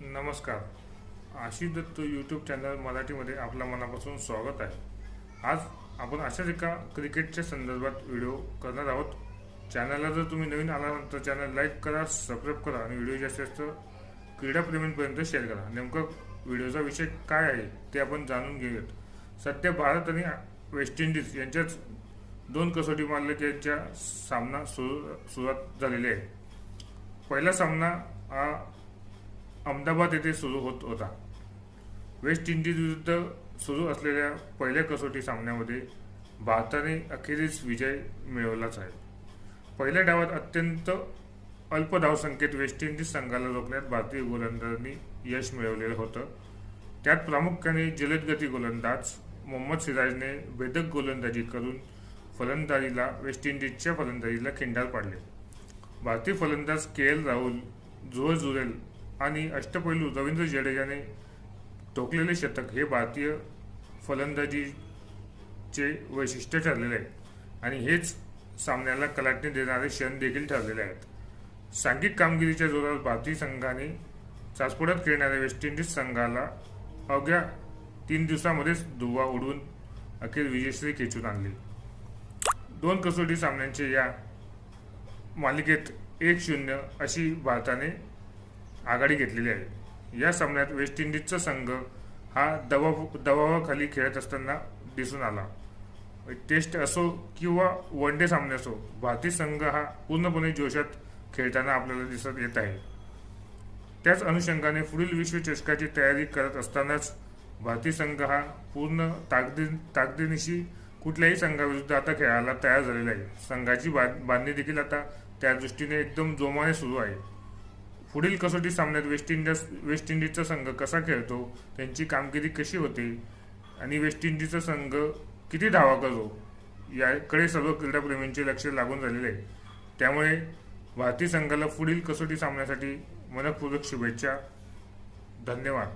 नमस्कार. Ashish Datta YouTube channel मराठीमध्ये आपल्या मनापासून स्वागत आहे. आज आपण अशाच एका क्रिकेटच्या संदर्भात व्हिडिओ करणार आहोत. चॅनलला जर तुम्ही नवीन आला तर चॅनल लाईक करा सबस्क्राईब करा आणि व्हिडिओ जास्तीत जास्त क्रीडाप्रेमींपर्यंत शेअर करा. नेमकं व्हिडिओचा विषय काय आहे ते आपण जाणून घेऊयात. सध्या भारत आणि वेस्ट इंडिज यांच्याच दोन कसोटी मालिकेच्या सामना सुरू सुरुवात झालेली आहे. पहिला सामना हा अहमदाबाद येथे सुरू होत होता. वेस्ट इंडिज विरुद्ध सुरू असलेल्या पहिल्या कसोटी सामन्यामध्ये भारताने अखेरीस विजय मिळवलाच आहे. पहिल्या डावात अत्यंत अल्प धावसंख्येत वेस्ट इंडिज संघाला रोखण्यात भारतीय गोलंदाजांनी यश मिळवलेलं होतं. त्यात प्रामुख्याने जलदगती गोलंदाज मोहम्मद सिराजने भेदक गोलंदाजी करून फलंदाजीला वेस्ट इंडिजच्या फलंदाजीला खिंडार पाडले. भारतीय फलंदाज के एल राहुल जुहर जुरेल आणि अष्टपैलू रवींद्र जडेजाने ठोकलेले शतक हे भारतीय फलंदाजीचे वैशिष्ट्य ठरलेले आहे. आणि हेच सामन्याला कलाटणी देणारे क्षण देखील ठरलेले आहेत. सांघिक कामगिरीच्या जोरावर भारतीय संघाने चाचपुड्यात खेळणाऱ्या वेस्ट इंडिज संघाला अवघ्या तीन दिवसामध्येच धुवा उडवून अखेर विजयश्री खेचून आणली. दोन कसोटी सामन्यांचे या मालिकेत एक शून्य अशी भारताने आघाडी घेतलेली आहे. या सामन्यात वेस्ट इंडिजचा संघ हा दबाव दबावाखाली खेळत असताना दिसून आला. टेस्ट असो किंवा वन डे सामने असो भारतीय संघ हा पूर्णपणे जोशात खेळताना आपल्याला दिसत येत आहे. त्याच अनुषंगाने पुढील विश्वचषकाची तयारी करत असतानाच भारतीय संघ हा पूर्ण ताकदी ताकदीनिशी कुठल्याही संघाविरुद्ध आता खेळायला तयार झालेला आहे. संघाची बा- बांधणी देखील आता त्या दृष्टीने एकदम जोमाने सुरू आहे. पुढील कसोटी सामन्यात वेस्ट इंडिज वेस्ट इंडिजचा संघ कसा खेळतो त्यांची कामगिरी कशी होते आणि वेस्ट इंडिजचा संघ किती धावा करतो याकडे सर्व क्रीडाप्रेमींचे लक्ष लागून झालेले आहे. त्यामुळे भारतीय संघाला पुढील कसोटी सामन्यासाठी मनपूर्वक शुभेच्छा. धन्यवाद.